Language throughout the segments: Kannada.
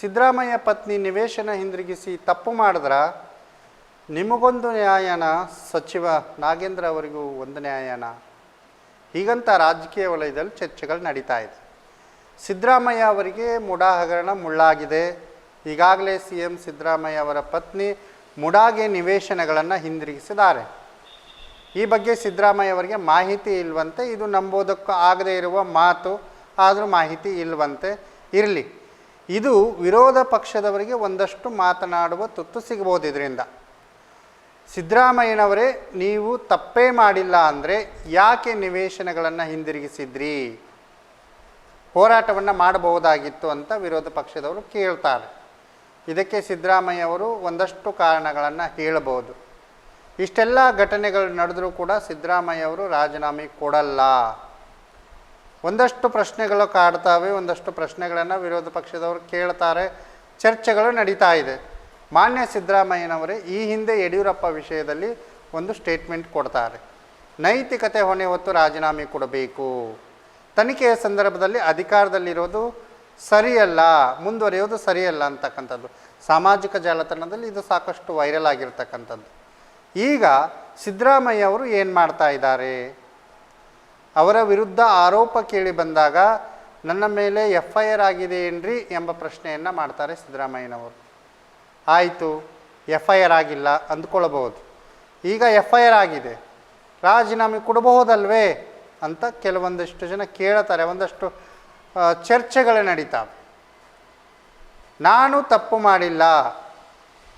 ಸಿದ್ದರಾಮಯ್ಯ ಪತ್ನಿ ನಿವೇಶನ ಹಿಂದಿರುಗಿಸಿ ತಪ್ಪು ಮಾಡಿದ್ರ ನಿಮಗೊಂದು ನ್ಯಾಯನ ಸಚಿವ ನಾಗೇಂದ್ರ ಅವರಿಗೂ ಒಂದು ನ್ಯಾಯನ. ಹೀಗಂತ ರಾಜಕೀಯ ವಲಯದಲ್ಲಿ ಚರ್ಚೆಗಳು ನಡೀತಾ ಇದೆ. ಸಿದ್ದರಾಮಯ್ಯ ಅವರಿಗೆ ಮುಡಾ ಹಗರಣ ಮುಳ್ಳಾಗಿದೆ. ಈಗಾಗಲೇ ಸಿ ಎಂ ಸಿದ್ದರಾಮಯ್ಯ ಅವರ ಪತ್ನಿ ಮುಡಾಗೆ ನಿವೇಶನಗಳನ್ನು ಹಿಂದಿರುಗಿಸಿದ್ದಾರೆ. ಈ ಬಗ್ಗೆ ಸಿದ್ದರಾಮಯ್ಯ ಅವರಿಗೆ ಮಾಹಿತಿ ಇಲ್ವಂತೆ, ಇದು ನಂಬೋದಕ್ಕೂ ಆಗದೇ ಇರುವ ಮಾತು, ಆದರೂ ಮಾಹಿತಿ ಇಲ್ವಂತೆ ಇರಲಿ. ಇದು ವಿರೋಧ ಪಕ್ಷದವರಿಗೆ ಒಂದಷ್ಟು ಮಾತನಾಡುವ ತುತ್ತು ಸಿಗಬಹುದು ಇದರಿಂದ ಸಿದ್ದರಾಮಯ್ಯನವರೇ, ನೀವು ತಪ್ಪೇ ಮಾಡಿಲ್ಲ ಅಂದರೆ ಯಾಕೆ ನಿವೇಶನಗಳನ್ನು ಹಿಂದಿರುಗಿಸಿದ್ರಿ? ಹೋರಾಟವನ್ನು ಮಾಡಬಹುದಾಗಿತ್ತು ಅಂತ ವಿರೋಧ ಪಕ್ಷದವರು ಕೇಳ್ತಾರೆ. ಇದಕ್ಕೆ ಸಿದ್ದರಾಮಯ್ಯ ಅವರು ಒಂದಷ್ಟು ಕಾರಣಗಳನ್ನು ಹೇಳಬಹುದು. ಇಷ್ಟೆಲ್ಲ ಘಟನೆಗಳು ನಡೆದರೂ ಕೂಡ ಸಿದ್ದರಾಮಯ್ಯ ಅವರು ರಾಜೀನಾಮೆ ಕೊಡಲ್ಲ. ಒಂದಷ್ಟು ಪ್ರಶ್ನೆಗಳು ಕಾಡ್ತಾವೆ, ಒಂದಷ್ಟು ಪ್ರಶ್ನೆಗಳನ್ನು ವಿರೋಧ ಪಕ್ಷದವರು ಕೇಳ್ತಾರೆ. ಚರ್ಚೆಗಳು ನಡೀತಾ ಇದೆ. ಮಾನ್ಯ ಸಿದ್ದರಾಮಯ್ಯನವರೇ, ಈ ಹಿಂದೆ ಯಡಿಯೂರಪ್ಪ ವಿಷಯದಲ್ಲಿ ಒಂದು ಸ್ಟೇಟ್ಮೆಂಟ್ ಕೊಡ್ತಾರೆ. ನೈತಿಕತೆ ಹೊಣೆ ಹೊತ್ತು ರಾಜೀನಾಮೆ ಕೊಡಬೇಕು. ತನಿಖೆಯ ಸಂದರ್ಭದಲ್ಲಿ ಅಧಿಕಾರದಲ್ಲಿರೋದು ಸರಿಯಲ್ಲ, ಮುಂದುವರಿಯೋದು ಸರಿಯಲ್ಲ ಅಂತಕ್ಕಂಥದ್ದು. ಸಾಮಾಜಿಕ ಜಾಲತಾಣದಲ್ಲಿ ಇದು ಸಾಕಷ್ಟು ವೈರಲ್ ಆಗಿರ್ತಕ್ಕಂಥದ್ದು. ಈಗ ಸಿದ್ದರಾಮಯ್ಯ ಅವರು ಏನು ಮಾಡ್ತಾ ಇದ್ದಾರೆ? ಅವರ ವಿರುದ್ಧ ಆರೋಪ ಕೇಳಿ ಬಂದಾಗ, ನನ್ನ ಮೇಲೆ ಎಫ್ ಐ ಆರ್ ಆಗಿದೆ ಏನ್ರಿ ಎಂಬ ಪ್ರಶ್ನೆಯನ್ನು ಮಾಡ್ತಾರೆ ಸಿದ್ದರಾಮಯ್ಯನವರು. ಆಯಿತು ಎಫ್ ಐ ಆರ್ ಆಗಿಲ್ಲ ಅಂದ್ಕೊಳ್ಬಹುದು. ಈಗ ಎಫ್ ಐ ಆರ್ ಆಗಿದೆ, ರಾಜೀನಾಮೆ ಕೊಡಬಹುದಲ್ವೇ ಅಂತ ಕೆಲವೊಂದಿಷ್ಟು ಜನ ಕೇಳ್ತಾರೆ, ಒಂದಷ್ಟು ಚರ್ಚೆಗಳು ನಡೀತಾವೆ. ನಾನು ತಪ್ಪು ಮಾಡಿಲ್ಲ,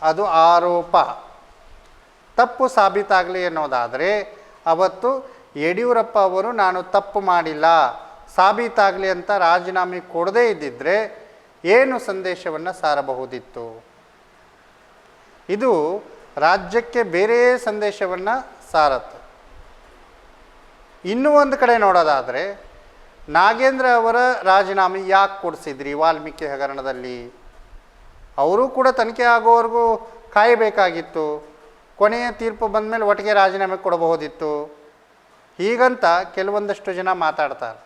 ಅದು ಆರೋಪ. ತಪ್ಪು ಸಾಬೀತಾಗಲಿ ಅನ್ನೋದಾದರೆ, ಅವತ್ತು ಯಡಿಯೂರಪ್ಪ ಅವರು, ನಾನು ತಪ್ಪು ಮಾಡಿಲ್ಲ. ಸಾಬೀತಾಗಲಿ ಅಂತ ರಾಜೀನಾಮೆ ಕೊಡದೇ ಇದ್ದಿದ್ದರೆ ಏನು ಸಂದೇಶವನ್ನು ಸಾರಬಹುದಿತ್ತು? ಇದು ರಾಜ್ಯಕ್ಕೆ ಬೇರೆ ಸಂದೇಶವನ್ನು ಸಾರತ್ತೆ. ಇನ್ನೂ ಒಂದು ಕಡೆ ನೋಡೋದಾದರೆ, ನಾಗೇಂದ್ರ ಅವರ ರಾಜೀನಾಮೆ ಯಾಕೆ ಕೊಡಿಸಿದ್ರಿ ವಾಲ್ಮೀಕಿ ಹಗರಣದಲ್ಲಿ? ಅವರು ಕೂಡ ತನಿಖೆ ಆಗೋವರೆಗೂ ಕಾಯಬೇಕಾಗಿತ್ತು. ಕೊನೆಯ ತೀರ್ಪು ಬಂದ ಮೇಲೆ ಒಟ್ಟಿಗೆ ರಾಜೀನಾಮೆ ಕೊಡಬಹುದಿತ್ತು. ಹೀಗಂತ ಕೆಲವೊಂದಷ್ಟು ಜನ ಮಾತಾಡ್ತಾರೆ.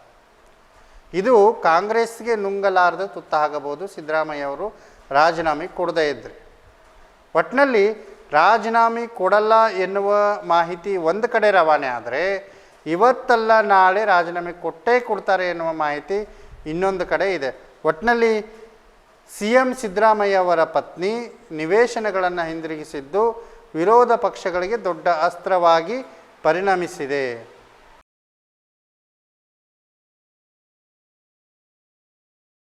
ಇದು ಕಾಂಗ್ರೆಸ್ಗೆ ನುಂಗಲಾರದ ತುತ್ತಾಗಬಹುದು ಸಿದ್ದರಾಮಯ್ಯ ಅವರು ರಾಜೀನಾಮೆ ಕೊಡದೇ ಇದ್ದರೆ ಒಟ್ಟಿನಲ್ಲಿ ರಾಜೀನಾಮೆ ಕೊಡಲ್ಲ ಎನ್ನುವ ಮಾಹಿತಿ ಒಂದು ಕಡೆ ರವಾನೆ ಆದರೆ, ಇವತ್ತಲ್ಲ ನಾಳೆ ರಾಜೀನಾಮೆ ಕೊಟ್ಟೇ ಕೊಡ್ತಾರೆ ಎನ್ನುವ ಮಾಹಿತಿ ಇನ್ನೊಂದು ಕಡೆ ಇದೆ. ಒಟ್ಟಿನಲ್ಲಿ ಸಿ ಎಂ ಸಿದ್ದರಾಮಯ್ಯ ಅವರ ಪತ್ನಿ ನಿವೇಶನಗಳನ್ನು ಹಿಂದಿರುಗಿಸಿದ್ದು ವಿರೋಧ ಪಕ್ಷಗಳಿಗೆ ದೊಡ್ಡ ಅಸ್ತ್ರವಾಗಿ ಪರಿಣಮಿಸಿದೆ.